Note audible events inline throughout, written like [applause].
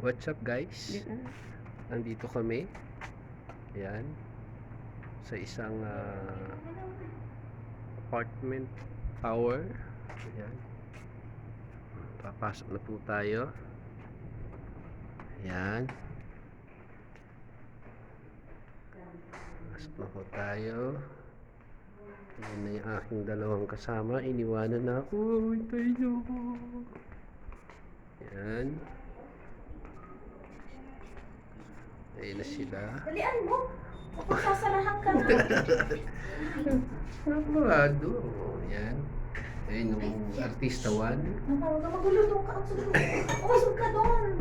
What's up guys? Nandito kami. Ayan. Sa isang ah, apartment tower. Ayan. Papasok na po tayo. Ayan. Pasok na po tayo. Ayan na yung aking dalawang kasama. Iniwanan na ako. Hintayin niyo ako. Ayan. Ayan na sila. Dalian mo. Ako sasarahan ka na. [laughs] Sigurado. Ayan. Ayan yung artista one. Huwag ka magulo doon ka. Ang Usog ka doon.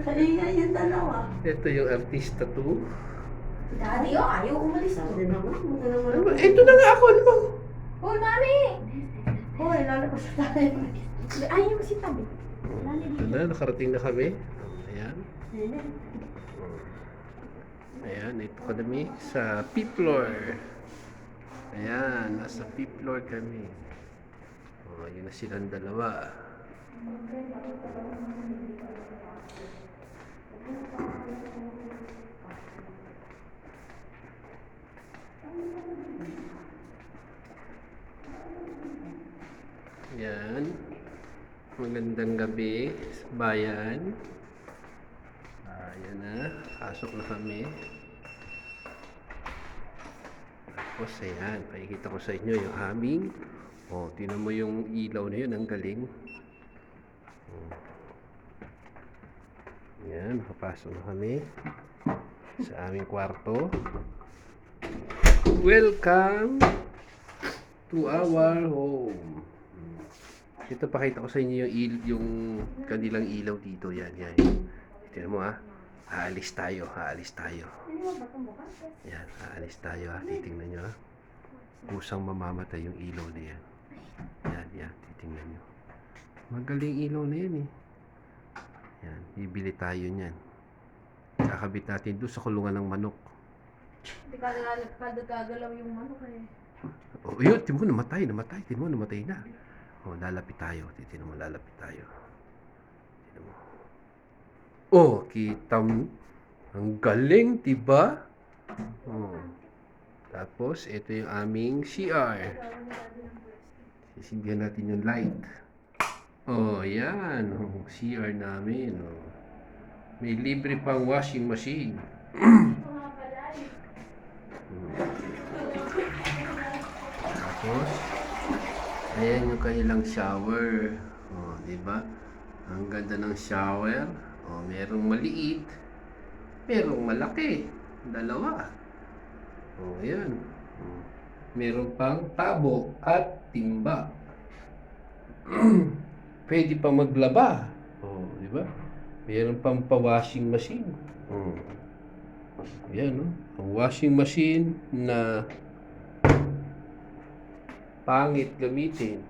Kaya yung dalawa. Ito yung artista two. Daddy, oh, ayaw umalis ako. Hindi naman. Hindi naman. Ano ba? Ito na nga ako. Ano ba? Hoy, mami! Hoy, lalabas na tayo. Ayaw mo si Tabi. Ito na. Nakarating na kami. Ayan. Ayan. Ito kami sa fifth floor. Ayan. Nasa fifth floor kami. Oh, yun na silang dalawa. Yan. Magandang gabi sa bayan. Ah, yan na. Pasok na kami. Tapos, ayan. Pakikita ko sa inyo yung aming. Oh, tinan mo yung ilaw na yun. Ang galing. Oh. Yan. Nakapasok na kami sa aming kwarto. Welcome to our home. Ito pakita ko sa inyo yung il yung kanilang ilaw dito. Yan, yan. Tingnan mo ha. Aalis tayo, aalis tayo. Yan, aalis tayo ha. Titingnan nyo ha. Kusang mamamatay yung ilaw na yan. Yan, yan. Titingnan nyo. Magaling ilaw na yan eh. Yan, bibili tayo niyan. Kakabit natin doon sa kulungan ng manok. Hindi ka gagalaw yung manok eh. Oh, yun, tingnan mo, namatay, namatay. Tingnan mo, namatay na. Oh, lalapit tayo. Tingnan mo, lalapit tayo. Oh, kita mo. Ang galing, diba? Oh. Tapos, ito yung aming CR. Sisindihan natin yung light. Oh, yan. Oh, CR namin. Oh. May libre pang washing machine. Tapos, ayan yung kanilang shower. Oh, di ba? Ang ganda ng shower. Oh, merong maliit. Merong malaki. Dalawa. Oh, ayan. Meron pang tabo at timba. [clears throat] Pwede pa maglaba. Oh, di ba? Meron pang pa-washing machine. Oh. Yan, no? Ang washing machine na pangit gamitin.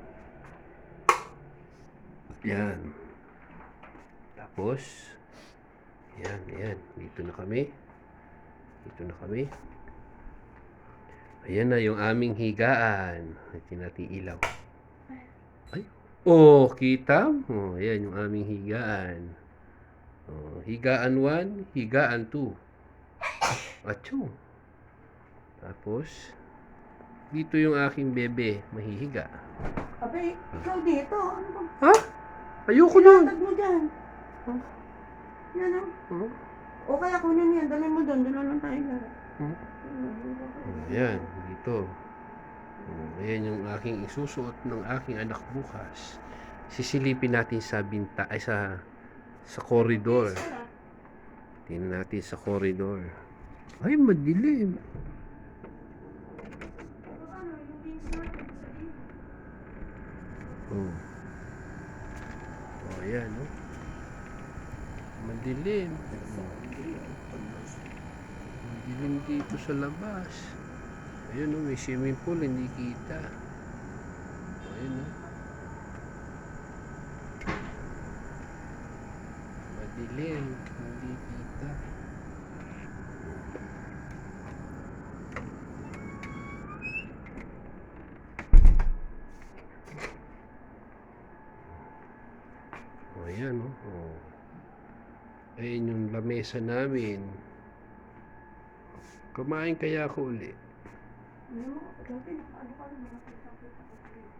Yan. Tapos, yan, yan. Dito na kami. Dito na kami. Ayan na yung aming higaan. Ito natin ilaw. Ay. Oh, kita? Oh, ayan yung aming higaan. Oh, higaan 1, higaan 2. Acho. Tapos, dito yung aking bebe, mahihiga. Abe, ikaw dito. Ha? Ayoko nun. Tag mo dyan. Yan o. Hmm? O kaya kunin yan. Dali mo doon. Doon lang tayo. Hmm? Ayan, dito. Oh, Ayan yung aking isusuot ng aking anak bukas. Sisilipin natin sa binta, ay sa sa corridor. Tingnan natin sa corridor. Ay, madilim. Oh. Oh, ayan, no? Madilim. Madilim dito sa labas. Ayun, no? May swimming pool, hindi kita. Oh, ayun, no? Madilim, hindi kita. Oh, ayan, no? Oh. Ayun yung lamesa namin. Kumain kaya ako uli. Grabe, ka naman nakita-kita ko sa'yo.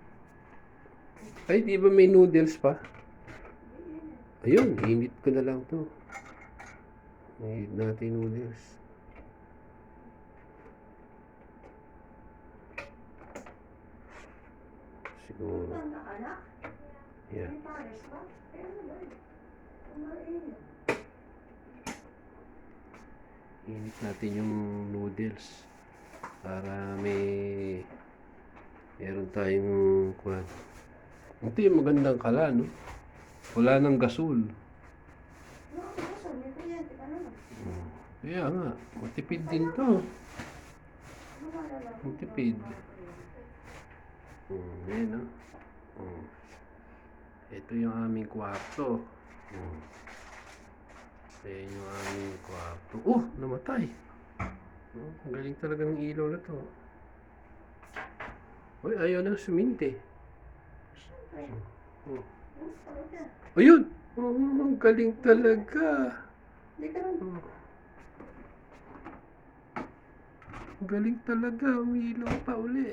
Ay, di ba may noodles pa? Ayun, init ko na lang to. May natin noodles. Siguro. Anak, Yeah. may pares ba? Eh, ano ba yun? Ang mainit. Init natin yung noodles. Para may meron tayong kwan. Yung magandang kala, no? Wala nang gasol. Ano. Oh. Kaya nga, matipid din to. Ano ba na lang? Ang tipid. Mm, yan, no? Mm. Ito yung aming kwarto. Mm. Ayan yung aming kwarto. Oh, namatay. Oh, ang galing talaga ng ilaw na to. Uy, ayaw na. Siyempre. Oh. Talaga? Ayun! Oh, ang galing talaga. Oh. Ang galing talaga. Umilaw pa uli.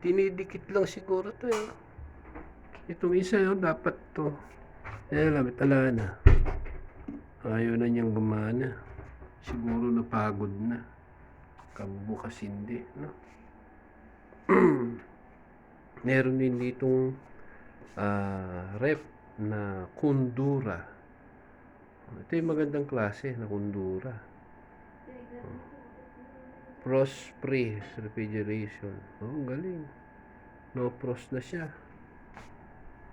Tinidikit lang siguro to eh. Itong isa yun, dapat to. Yan lang, tala na. Ayaw na niyang gumana. Siguro napagod na. Kabubukas hindi, no? [clears throat] Meron din ditong ah, rep na kundura. Ito yung magandang klase na kundura. Frost free refrigeration. Oh, ang galing. No frost na siya.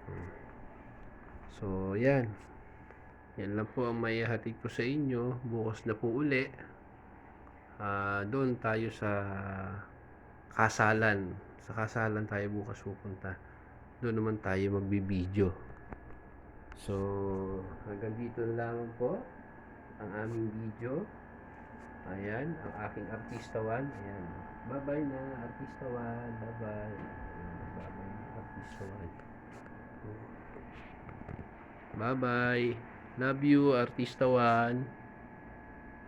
Hmm. So, yan. Yan lang po ang may hatid ko sa inyo. Bukas na po uli. Ah, doon tayo sa kasalan. Sa kasalan tayo bukas pupunta. Doon naman tayo magbibideo. So, hanggang dito lang po ang aming video. Ayan, ang aking artista one. Ayan. Bye-bye na, artista one. Bye-bye. Bye-bye, artista one. Bye-bye. Love you, artista one.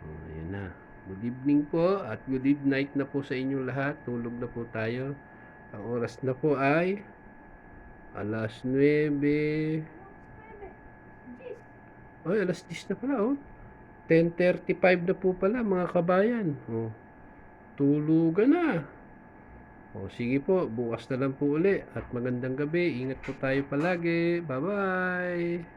Oh, ayan na. Good evening po at good night na po sa inyong lahat. Tulog na po tayo. Ang oras na po ay alas 9. Ay, alas 10 na pala, oh. 10.35 na po pala, mga kabayan. Oh. Tulugan na. O, sige po, bukas na lang po uli. At magandang gabi. Ingat po tayo palagi. Bye-bye.